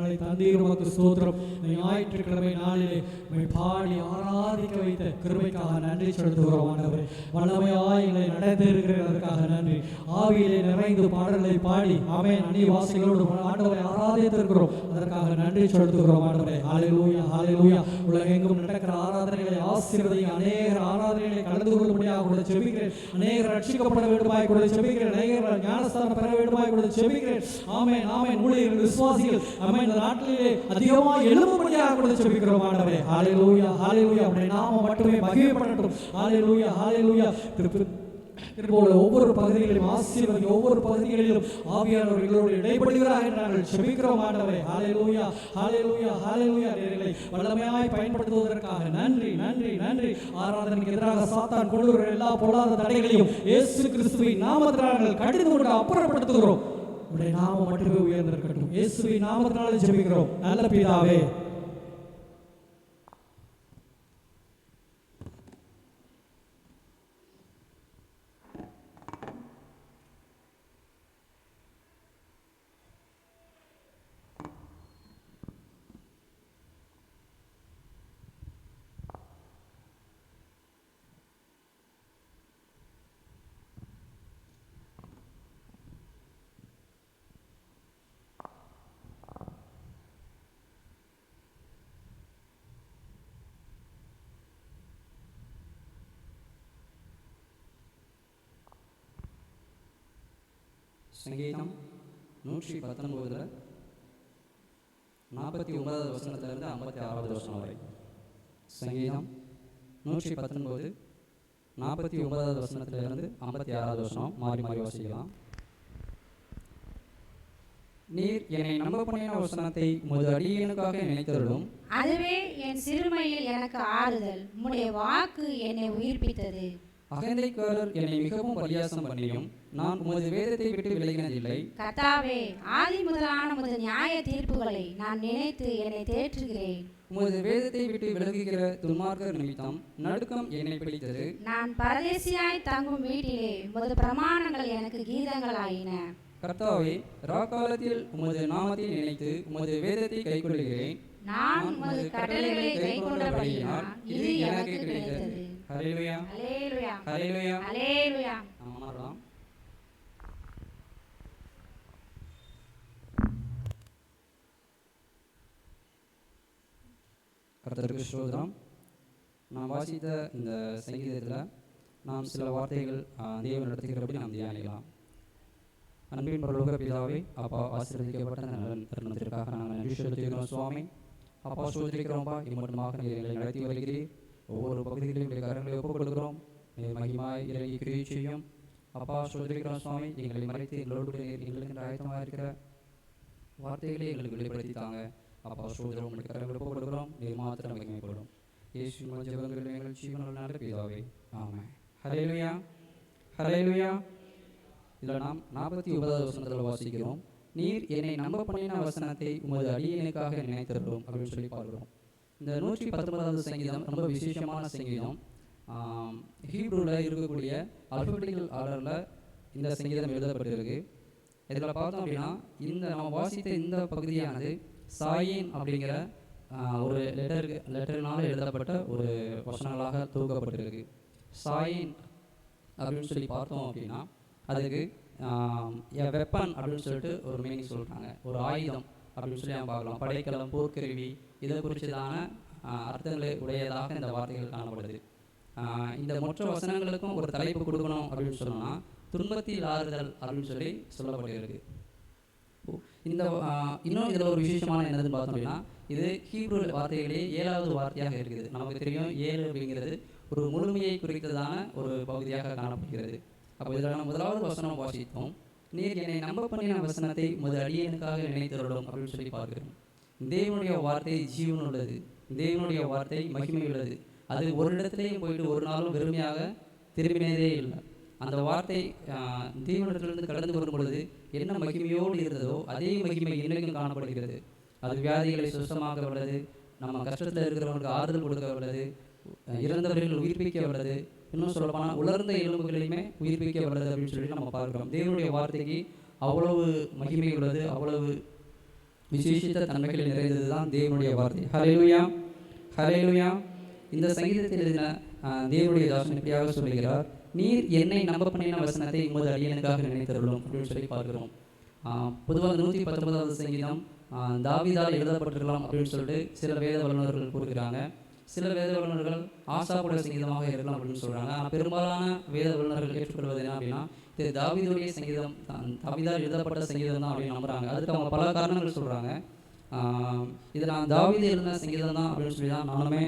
நாளை தந்தீர் உமக்கு ஸ்தோத்திரம். ஞாயிற்றுக்கிழமை நாளிலே உம்மை பாடி ஆராதிக்க வைத்த கிருமைக்காக நன்றி செலுத்துகிறோம் ஆண்டவரே. வல்லமையாய் எங்களை நடத்திருக்கிறதற்காக நன்றி. ஆவியிலே நிறைந்து பாடல்களை பாடி ஆமென் அணிவாசிகளோடு ஆண்டவரை ஆராதித்திருக்கிறோம். அதற்காக நன்றி செலுத்துகிறோம் ஆண்டவரே. ஹalleluya ஹalleluya. உலகெங்கும் நடக்கிற ஆராதனைகளை ஆசீர்வதிங்க அநேக ஆராதனைகளை கலந்து கொள்ளும்படியாக கூட செபிக்கிறேன் அநேகர் ரட்சிக்கப்பட வேண்டுமாய் கூட செபிக்கிறேன் அநேகர் ஞானஸ்தானம் பெற வேண்டுமாய் செபிக்கிறேன். ஆமென் ஆமென். ஊழியர்கள் விசுவாசிகள் ஆமென் இந்த நாட்டிலே அதிகமாக எழும்படியாக கூட செபிக்கிறோம் ஆண்டவரே. ஹalleluya ஹalleluya. உம்முடைய நாமம் மட்டுமே மகிமைப்படட்டும். ஹalleluya ஹalleluya. இதுபோல ஒவ்வொரு பகுதிகளிலும் ஆசீர்வதி ஒவ்வொரு பகுதிகளிலும் ஆவியானவர் எங்களோடு இடைப்படுகிறார் என்று நாங்கள் செபிக்கிறோம் ஆண்டவரே. ஹalleluya ஹalleluya ஹalleluya நேர்களை வல்லமையாய் பயன்படுத்துவதற்காக நன்றி நன்றி நன்றி. ஆராதனைக்கு எதிராக சாத்தான் கொண்டு வரும் எல்லா பொல்லாத தடைகளையும் இயேசு கிறிஸ்துவின் நாமத்தினால் கடிந்து கொண்டு அப்புறப்படுத்துகிறோம். உடைய நாமம் மட்டுமே உயர்ந்திருக்கட்டும். இயேசுவின் நாமத்தினாலே ஜெபிக்கிறோம். நல்ல பிதாவே சங்கீதம் நூற்றி பத்தொன்பதில் நாற்பத்தி ஒன்பதாவது வசனத்திலிருந்து ஐம்பத்தி ஆறாவது வசனம் வரை. சங்கீதம் நூற்றி பத்தொன்பது நாற்பத்தி ஒன்பதாவது வசனத்திலிருந்து ஐம்பத்தி ஆறாவது வசனம் மாறி மாறி வாசிக்கலாம். நீர் என்னை நம்ப பண்ணின வசனத்தை உமது அடியனுக்காக நினைத்தருளும். அதுவே என் சிறுமையில் எனக்கு ஆறுதல். உம்முடைய வாக்கு என்னை உயிர்ப்பித்தது. அகந்தைக்காரர் என்னை மிகவும் பரியாசம் பண்ணியும். நான் உமது வேதத்தை விட்டு விலகினதில்லை. கர்த்தாவே ஆதி முதலான உமது நியாய தீர்ப்புகளை நான் நினைத்து என்னை தேற்றுகிறேன். உமது வேதத்தை விட்டு விலகுகிற துன்மார்க்கர் நிமித்தம் நடுக்கம் என்னை பிடித்தது. நான் பரதேசியாய் தங்கும் வீட்டிலே உமது பிரமாணங்கள் எனக்கு கீதங்களாயின. கர்த்தாவே ராக்காலத்தில் உமது நாமத்தை நினைத்து உமது வேதத்தை கைக்கொள்கிறேன் நான் உமது கட்டளைகளை கைக்கொண்டபடியினால் இது எனக்கு கிடைத்தது. ஹalleluya. அலேலுயா ஹalleluya. அலேலுயா நாம் கர்த்தருக்கு ஸ்தோத்திரம். நாம் வாசித்த இந்த சங்கீதத்தில் நாம் சில வார்த்தைகள் ஆ, தேவன் நடத்துகிறபடி நாம் தியானிக்கலாம். அன்பின் பரலோக பிதாவை அப்பா ஆசீர்வதிக்கப்பட்ட இந்த நல்ல தருணத்திற்காக நாங்கள் நன்றி செலுத்துகிறோம் சுவாமி. அப்பா சோதிக்கிறோம்ப்பா இம்மட்டமாக நீர் எங்களை நடத்தி வருகிறீர். ஒவ்வொரு பகுதிகளிலும் எங்களுடைய கரங்களை ஒப்புக் கொடுக்கிறோம் நீர் மகிமாய் இறங்கி கிரியை செய்யும். அப்பா சோதிக்கிறோம் சுவாமி. எங்களை மறைத்து எங்களோடு எங்களுக்கு ஆயத்தமாக இருக்கிற வார்த்தைகளை எங்களுக்கு வெளிப்படுத்தி தாங்க. அப்பா சோதரம் உங்களுடைய கரங்களை ஒப்புக் கொடுக்கிறோம் நீர் மாத்திரம் மகிமைப்படும் இயேசு மஞ்சபங்கள் எங்கள் ஜீவனில் நல்ல பிதாவே ஆமாம் ஹalleluya ஹalleluya. இதில் நாம் நாற்பத்தி ஒன்பதாவது வசனத்தில் வாசிக்கிறோம். நீர் என்னை நம்ப பண்ணின வசனத்தை உமது அடியனுக்காக நினைத்திருக்கிறோம் அப்படின்னு சொல்லி பார்க்கிறோம் இந்த நூற்றி பத்தொன்பதாவது சங்கீதம் ரொம்ப விசேஷமான சங்கீதம். ஹீப்ரூவில் இருக்கக்கூடிய அல்பபெட்டிக்கல் ஆர்டரில் இந்த சங்கீதம் எழுதப்பட்டிருக்கு. இதில் பார்த்தோம் அப்படின்னா இந்த நம்ம வாசித்த இந்த பகுதியானது சாயின் அப்படிங்கிற ஒரு லெட்டருக்கு லெட்டரினால் எழுதப்பட்ட ஒரு வசனங்களாக தொகுக்கப்பட்டிருக்கு சாயின் அப்படின்னு சொல்லி பார்த்தோம் அப்படின்னா அதுக்கு வெப்பன் அப்படின்னு சொல்லிட்டு ஒரு மீனிங் சொல்கிறாங்க ஒரு ஆயுதம் அப்படின்னு சொல்லி நம்ம பார்க்கலாம். படைக்கலம் போர்க்கருவி இதை குறித்ததான அர்த்தங்களை உடையதாக இந்த வார்த்தைகள் காணப்படுது. இந்த மற்ற வசனங்களுக்கும் ஒரு தலைப்பு கொடுக்கணும் அப்படின்னு சொன்னால் துன்பத்தில் ஆறுதல் அப்படின்னு சொல்லி சொல்லப்பட்டிருக்கு. இந்த இன்னும் இதில் ஒரு விசேஷமான என்னதுன்னு பார்த்தோம் அப்படின்னா இது ஹீப்ரு வார்த்தைகளே ஏழாவது வார்த்தையாக இருக்குது. நமக்கு தெரியும் ஏழு அப்படிங்கிறது ஒரு முழுமையை குறித்ததான ஒரு பகுதியாக காணப்படுகிறது. அப்போ இதில் முதலாவது வசனம் வாசித்தோம் நீர் என்னை நம்ப பண்ணின வசனத்தை உமது அடியனுக்காக நினைத்தருளும் அப்படின்னு சொல்லி பார்க்கிறோம். தேவனுடைய வார்த்தை ஜீவன் உள்ளது தேவனுடைய வார்த்தை மகிமை உள்ளது அது ஒரு இடத்துலையும் போயிட்டு ஒரு நாளும் வெறுமையாக திரும்பினதே இல்லை. அந்த வார்த்தை தீவனத்திலிருந்து கடந்து வரும்பொழுது என்ன மகிமையோடு இருந்ததோ அதே மகிமை இன்றைக்கும் காணப்படுகிறது. அது வியாதிகளை சுத்தமாக உள்ளது நம்ம கஷ்டத்தில் இருக்கிறவங்களுக்கு ஆறுதல் கொடுக்க உள்ளது இறந்தவர்கள் உயிர்ப்பிக்க உள்ளது இன்னும் சொல்லப்போனால் உலர்ந்த எலும்புகளையுமே உயிர்ப்பிக்க உள்ளது அப்படின்னு சொல்லி நம்ம பார்க்குறோம். தேவனுடைய வார்த்தைக்கு அவ்வளவு மகிமை உள்ளது அவ்வளவு விசேஷித்த தன்மைகள் நிறைந்தது தான் தேவனுடைய வார்த்தை. ஹalleluya ஹalleluya இந்த சங்கீதத்தில் எழுதின தேவனுடைய தாசன் இப்படியாக சொல்லுகிறார். நீர் என்னை நம்ப பண்ணின வசனத்தை உமது அடியனுக்காக நினைத்தருளும் அப்படின்னு சொல்லி பார்க்கிறோம். பொதுவாக நூற்றி பத்தொன்பதாவது சங்கீதம் தாவிதால் எழுதப்பட்டிருக்கலாம் அப்படின்னு சொல்லிட்டு சில வேத வல்லுநர்கள் கூறுகிறாங்க. சில வேத வல்லுநர்கள் ஆசாப்பட சங்கீதமாக இருக்கலாம் அப்படின்னு சொல்கிறாங்க ஆனால் பெரும்பாலான வேத வல்லுநர்கள் ஏற்றுக்கொள்வது என்ன அப்படின்னா இது தாவிதுடைய சங்கீதம் தாவிதால் எழுதப்பட்ட சங்கீதம் தான் அப்படின்னு நம்புகிறாங்க அதுக்கு அவங்க பல காரணங்கள் சொல்கிறாங்க இது நான் தாவீது எழுதின சங்கீதம் தான் அப்படின்னு சொல்லி தான் நானுமே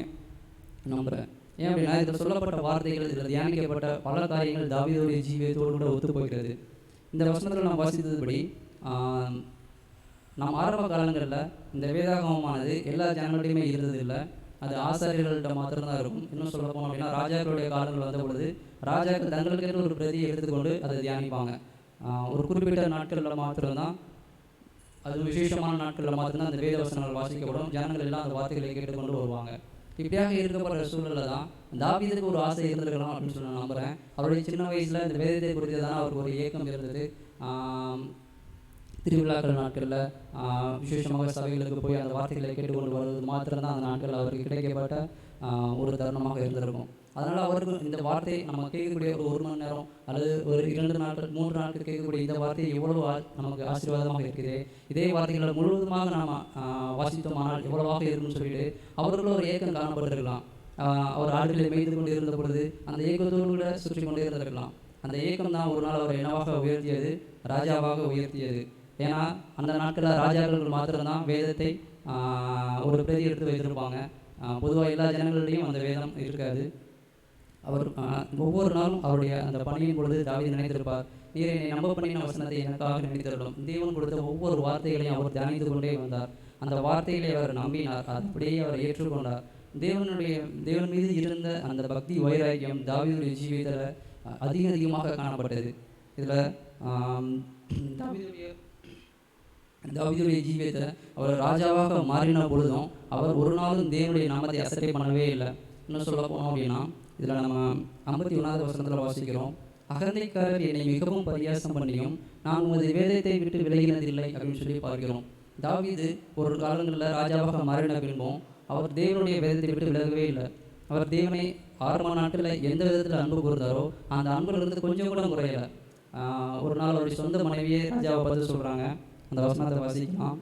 நம்புகிறேன் ஏன் அப்படின்னா இதில் சொல்லப்பட்ட வார்த்தைகள் இதில் தியானிக்கப்பட்ட பல காரியங்கள் தாவிதோடைய ஜீவியத்தோடு கூட ஒத்துப்போகிறது. இந்த வசனத்தில் நாம் வாசித்ததுபடி நம் நாம் ஆரம்ப காலங்களில் இந்த வேதாகமமானது எல்லா ஜனங்களையுமே இருந்தது இல்லை அது ஆசாரியர்கள்ட்ட மாத்திரம்தான் இருக்கும். இன்னும் சொல்ல போனோம் அப்படின்னா ராஜாக்களுடைய காலங்கள் வந்த பொழுது ராஜாக்கள் தங்களுக்கென்று ஒரு பிரதியை எடுத்துக்கொண்டு அதை தியானிப்பாங்க. ஒரு குறிப்பிட்ட நாட்களில் மாத்திரம்தான் அது விசேஷமான நாட்களில் மாத்திரம்தான் அந்த வேத வசனங்கள் வாசிக்கப்படும். ஜனங்கள் எல்லாம் அந்த வார்த்தைகளை கேட்டுக்கொண்டு வருவாங்க. இப்படியாக இருக்கப்படுற சூழ்நிலை தான் தாவீதுக்கு ஒரு ஆசை இருந்திருக்கலாம் அப்படின்னு சொல்லி நான் நம்புகிறேன் அவருடைய சின்ன வயசில் இந்த வேதத்தை குறித்து தான் அவருக்கு ஒரு ஏக்கம் இருந்தது. திருவிழாக்கள் நாட்களில் விசேஷமாக சபைகளுக்கு போய் அந்த வார்த்தைகளை கேட்டுக்கொண்டு வருவது மாத்திரம்தான் அந்த நாட்கள் அவருக்கு கிடைக்கப்பட்ட ஒரு தருணமாக இருந்திருக்கும். அதனால் அவருக்கு இந்த வார்த்தை நம்ம கேட்கக்கூடிய ஒரு ஒரு மணி நேரம் அல்லது ஒரு இரண்டு நாட்கள் மூன்று நாட்கள் கேட்கக்கூடிய இந்த வார்த்தை எவ்வளவு நமக்கு ஆசீர்வாதமாக இருக்குது. இதே வார்த்தைகளை முழுவதுமாக நாம் வாசித்தோமானால் எவ்வளவாக இருக்கும்னு சொல்லிட்டு அவர்களும் ஒரு ஏக்கம் காணப்பட்டிருக்கலாம். அவர் ஆடுகளை மேய்த்து கொண்டு இருந்த பொழுது அந்த ஏக்கத்தோடு சுற்றி கொண்டே இருந்திருக்கலாம். அந்த ஏக்கம் தான் ஒரு நாள் அவர் என்னவாக உயர்த்தியது ராஜாவாக உயர்த்தியது. ஏன்னா அந்த நாட்களில் ராஜாக்கள் மாத்திரம்தான் வேதத்தை ஒரு பிரதி எடுத்து வைத்திருப்பாங்க. பொதுவாக எல்லா ஜனங்களிலையும் அந்த வேதம் இருக்காது. அவர் ஒவ்வொரு நாளும் அவருடைய அந்த பணியின் பொழுது தாவி நினைத்திருப்பார். நீர் என்னை நம்ப பண்ணின வசனத்தை எனக்காக நினைத்திருடும் தேவன் கொடுத்த ஒவ்வொரு வார்த்தைகளையும் அவர் தியானித்து கொண்டே வந்தார். அந்த வார்த்தைகளை அவர் நம்பினார். அப்படியே அவர் ஏற்றுக்கொண்டார். தேவனுடைய தேவன் மீது இருந்த அந்த பக்தி வைராக்கியம் தாவியுடைய ஜீவியத்தில் அதிக அதிகமாக காணப்பட்டது. இதில் தாவியுடைய தாவீதுடைய ஜீவியத்தை அவர் ராஜாவாக மாறின பொழுதும் அவர் ஒரு நாளும் தேவனுடைய நாமத்தை அசட்டை பண்ணவே இல்லை. இன்னும் சொல்ல போனோம் அப்படின்னா இதில் நம்ம ஐம்பத்தி ஒன்றாவது வசனத்தில் வாசிக்கிறோம் அகந்தைக்காரர் என்னை மிகவும் பரியாசம் பண்ணியும் நான் உமது வேதத்தை விட்டு விலகினதில்லை அப்படின்னு சொல்லி பார்க்கிறோம். தாவீது ஒரு காலங்களில் ராஜாவாக மாறின பின்பும் அவர் தேவனுடைய வேதத்தை விட்டு விலகவே இல்லை. அவர் தேவனை ஆரம்ப நாட்டில் எந்த விதத்தில் அன்பு கூர்ந்தாரோ அந்த அன்புலேருந்து கொஞ்சம் கூட குறையல. ஒரு நாள் அவருடைய சொந்த மனைவியே ராஜாவை பார்த்து சொல்கிறாங்க அந்த வசனத்தை வாசிக்கலாம்.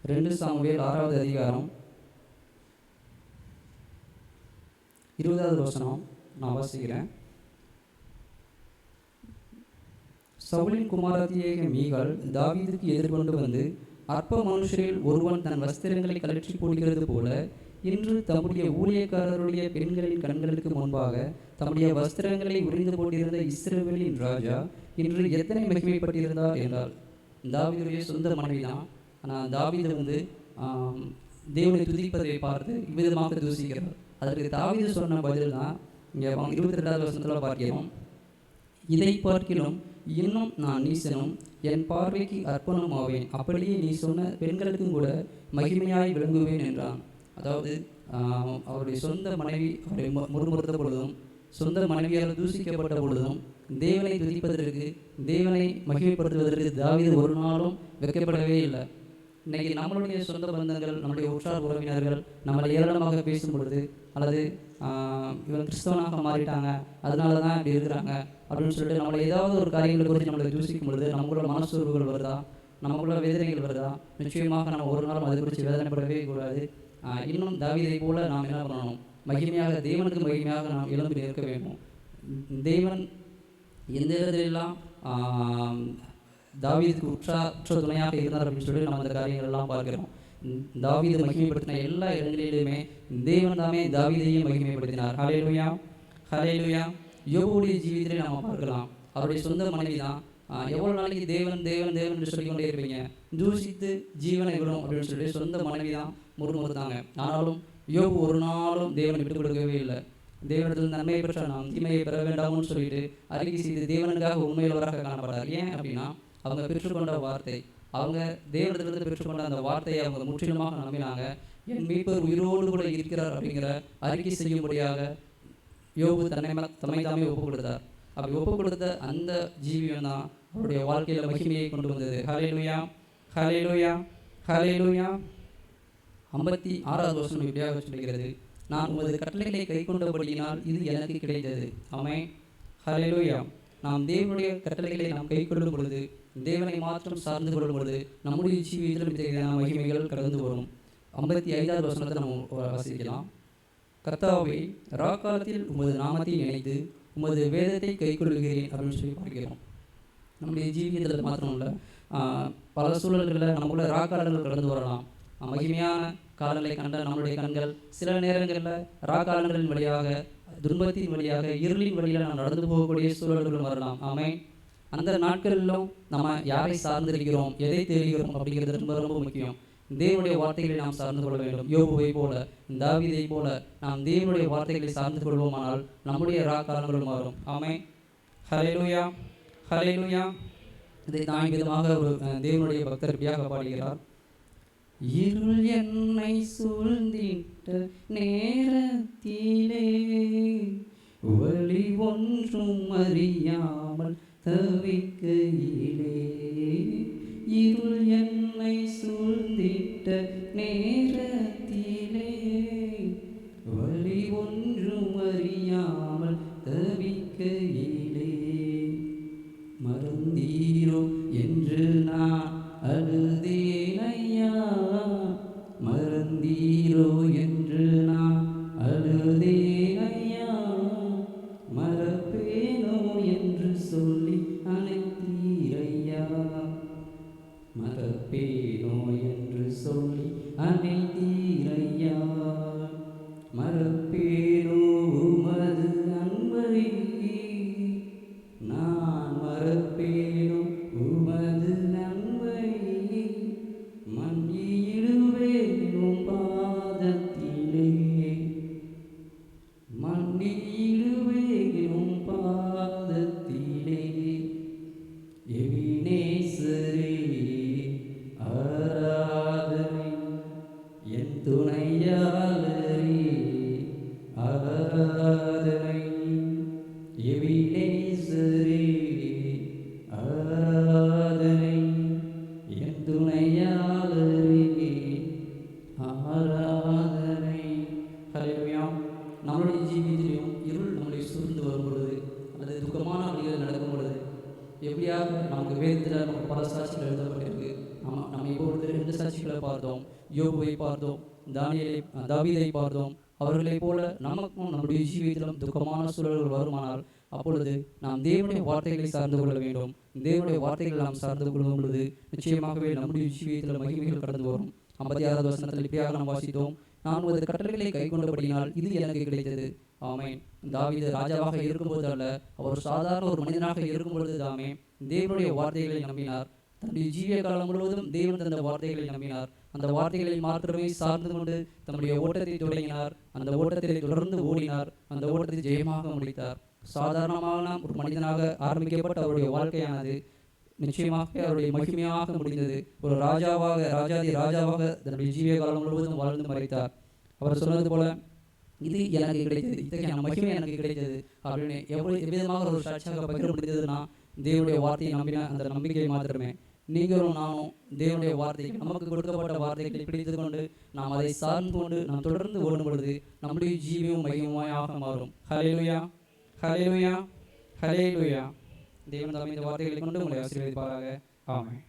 ரெண்டு சாமுவேல் ஆறாவது அதிகாரம் இருபதாவது வசனம் நான் வாசிக்கிறேன். சவுலின் குமாரத்தியாக மீகால் தாவீதுக்கு எதிர்கொண்டு வந்து அற்ப மனுஷரில் ஒருவன் தன் வஸ்திரங்களை கலற்றி போடுகிறது போல இன்று தம்முடைய ஊழியக்காரருடைய பெண்களின் கண்களுக்கு முன்பாக தம்முடைய வஸ்திரங்களை உறிந்து போட்டிருந்த இஸ்ரவேலின் ராஜா இன்று எத்தனை மகிமைப்பட்டிருந்தார் என்றால் தாவிதுடைய சொந்த மனைவி தான் ஆனால் தாவீது வந்து தேவனை துதிப்பதை பார்த்து இவ்விதமாக தூசிக்கிறார். அதற்கு தாவீது சொன்ன பதில் தான் இங்கே இருபத்தி ரெண்டாவது வருஷத்தில் பார்க்கிறோம். இதை பார்க்கிலும் இன்னும் நான் நீசனும் என் பார்வைக்கு அர்ப்பணம் ஆவேன் அப்படியே நீ சொன்ன பெண்களுக்கும் கூட மகிமையாய் விளங்குவேன் என்றான். அதாவது அவருடைய சொந்த மனைவி அவரை முறுமுறுத்த பொழுதும் சொந்த மனைவியால் தூசிக்கப்பட்ட பொழுதும் தேவனை துதிப்பதற்கு தேவனை மகிமைப்படுத்துவதற்கு தாவீது ஒரு நாளும் வைக்கப்படவே இல்லை. இன்னைக்கு நம்மளுடைய சொந்த பந்தங்கள் நம்முடைய உற்றார் உறவினர்கள் நம்மளை ஏராளமாக பேசும் பொழுது அல்லது இவன் கிறிஸ்தவனாக மாறிட்டாங்க அதனால தான் இப்படி இருக்கிறாங்க அப்படின்னு சொல்லிட்டு நம்மளை ஏதாவது ஒரு காரியங்களை குறித்து நம்மளை யோசிக்கும் பொழுது நமக்குள்ள மனசோர்வுகள் வருதா? நமக்குள்ள வேதனைகள் வருதா? நிச்சயமாக நம்ம ஒரு நாளும் அதை குறித்து வேதனைப்படவே கூடாது. இன்னும் தாவிதை போல நாம் என்ன பண்ணணும்? மகிமையாக தேவனுக்கு மகிமையாக நாம் எழுந்து நிற்க வேண்டும். தேவன் எந்த விதத்திலெல்லாம் தாவீதுக்கு உற்றா உற்ற துணையாக இருந்தார் அப்படின்னு சொல்லி நம்ம அந்த காரியங்கள் எல்லாம் பார்க்கிறோம் தாவீது மகிமைப்படுத்தின எல்லா இடங்களிலுமே தேவன் தாமே தாவீதையும் மகிமைப்படுத்தினார். ஹலேலுயா ஹலேலுயா யோபுடைய ஜீவிதத்தை நம்ம பார்க்கலாம். அவருடைய சொந்த மனைவி தான். எவ்வளோ நாளைக்கு தேவன் தேவன் தேவன் என்று சொல்லிக்கொண்டே இருப்பீங்க. தூஷித்து ஜீவனை விடும் அப்படின்னு சொல்லி சொந்த மனைவி தான் முறுமுறுத்தாங்க. ஆனாலும் யோபு ஒரு நாளும் தேவனை விட்டுக் கொடுக்கவே இல்லை. தேவனிடத்தில் நன்மையை பெற்ற நாம் தீமையை பெற வேண்டாம்னு சொல்லிட்டு அறிக்கை செய்து தேவனுக்காக உண்மையுள்ளவராக காணப்படுறார். ஏன் அப்படின்னா அவங்க பெற்றுக்கொண்ட வார்த்தை. அவங்க தேவனிடத்திலிருந்து பெற்றுக்கொண்ட அந்த வார்த்தையை அவங்க முற்றிலுமாக நம்பினாங்க. என் மீட்பர் உயிரோடு கூட இருக்கிறார் அப்படிங்கிற அறிக்கை செய்யும்படியாக யோபு தன்னை தம்மை தாமே ஒப்பு கொடுத்தார் அப்படி ஒப்பு கொடுத்த அந்த ஜீவியம் தான் அவருடைய வாழ்க்கையில் மகிமையை கொண்டு வந்தது. ஹலேலுயா ஹலேலுயா ஹலேலுயா ஐம்பத்தி ஆறாவது வருஷம் இப்படியாக சொல்கிறது. நான் உமது கட்டளைகளை கை கொண்டபடியினால் இது எனக்கு கிடைத்தது. அவன் ஹலேலுயா நாம் தேவனுடைய கட்டளைகளை நாம் கை கொள்ளும் பொழுது தேவனை மாற்றம் சார்ந்து கொள்ளும் பொழுது நம்முடைய ஜீவியத்தில் தேவையான மகிமைகள் கடந்து வரும். ஐம்பத்தி ஐந்தாவது வசனத்தை நம்ம வாசிக்கலாம். கர்த்தாவை ராக்காலத்தில் உமது நாமத்தை நினைத்து உமது வேதத்தை கைக்கொள்கிறேன் அப்படின்னு சொல்லி பார்க்கிறோம். நம்முடைய ஜீவியத்தில் மாத்திரம் இல்லை பல சூழல்களில் நமக்குள்ள ராக்காலங்கள் கடந்து வரலாம். மகிமையான காலங்களை கண்ட நம்மளுடைய கண்கள் சில நேரங்களில் ராக்காலங்களின் வழியாக துன்பத்தின் வழியாக இருளின் வழியாக நாம் நடந்து போகக்கூடிய சூழல்களும் வரலாம். ஆமை அந்த நாட்களிலும் நம்ம யாரை சார்ந்திருக்கிறோம் எதை தேடுகிறோம் அப்படிங்கிறது ரொம்ப ரொம்ப முக்கியம். தேவனுடைய வார்த்தைகளை நாம் சார்ந்து கொள்ள வேண்டும். யோபுவை போல தாவிதை போல நாம் தேவனுடைய வார்த்தைகளை சார்ந்து கொள்வோமானால் நம்முடைய ராக்காலங்களும் மாறும். ஆமை ஹalleluya ஹalleluya. இதை தான் விதமாக ஒரு தேவனுடைய பக்தர் பியாக பாடுகிறார். இருள் என்னை சூழ்ந்திட்ட நேரத்திலே வழி ஒன்றும் அறியாமல் தவிக்கையிலே இருள் என்னை சூழ்ந்திட்ட நேரத்தில் எப்படியாக நமக்கு வேதத்தில் நமக்கு பல சாட்சிகள் எழுதப்பட்டிருக்கு. நம்ம நம்ம இப்பொழுது ரெண்டு சாட்சிகளை பார்த்தோம். யோபுவை பார்த்தோம். தானியலை தாவீதை பார்த்தோம். அவர்களைப் போல நமக்கும் நம்முடைய ஜீவியத்திலும் துக்கமான சூழல்கள் வருமானால் அப்பொழுது நாம் தேவனுடைய வார்த்தைகளை சார்ந்து கொள்ள வேண்டும். தேவனுடைய வார்த்தைகளை நாம் சார்ந்து கொள்ளும் பொழுது நிச்சயமாகவே நம்முடைய ஜீவியத்தில் மகிமைகள் கடந்து வரும். ஐம்பத்தி ஆறாவது வசனத்தில் இப்படியாக நாம் வாசித்தோம். நான் ஒரு கட்டளைகளை கை கொண்டபடினால் இது எனக்கு கிடைத்தது. ஆமேன். தாவீது ராஜாவாக இருக்கும்போது அல்ல அவர் சாதாரண ஒரு மனிதனாக இருக்கும்பொழுது தாமே தேவனுடைய வார்த்தைகளை நம்பினார். தன்னுடைய ஜீவிய காலம் முழுவதும் தேவன் தந்த வார்த்தைகளை நம்பினார். அந்த வார்த்தைகளை மாத்திரமே சார்ந்து கொண்டு தன்னுடைய ஓட்டத்தை தொடங்கினார். அந்த ஓட்டத்தை தொடர்ந்து ஓடினார். அந்த ஓட்டத்தை ஜெயமாக முடித்தார். சாதாரணமான ஒரு மனிதனாக ஆரம்பிக்கப்பட்ட அவருடைய வாழ்க்கையானது நிச்சயமாக அவருடைய மகிமையாக முடிந்தது. ஒரு ராஜாவாக ராஜாதி ராஜாவாக தன்னுடைய ஜீவிய காலம் முழுவதும் வாழ்ந்து மறைத்தார். அவர் சொன்னது போல இது எனக்கு கிடைத்தது இத்தகைய மகிமை எனக்கு கிடைத்தது அப்படின்னு எவ்வளவு எவ்விதமாக ஒரு சாட்சியாக பகிர முடிந்ததுன்னா தேவனுடைய வார்த்தையை நம்பின அந்த நம்பிக்கையை மாத்திரமே. நீங்களும் நானும் தேவனுடைய வார்த்தைக்கு நமக்கு கொடுக்கப்பட்ட வார்த்தைகளை பிடித்து கொண்டு நாம் அதை சார்ந்து கொண்டு நாம் தொடர்ந்து ஓடும் பொழுது நம்முடைய ஜீவியும் மகிமையாக மாறும். ஹலேலுயா ஹலேலுயா ஹலேலுயா தேவன் தலைமை இந்த வார்த்தைகளை கொண்டு உங்களை ஆசீர்வதிப்பாராக. ஆமாம்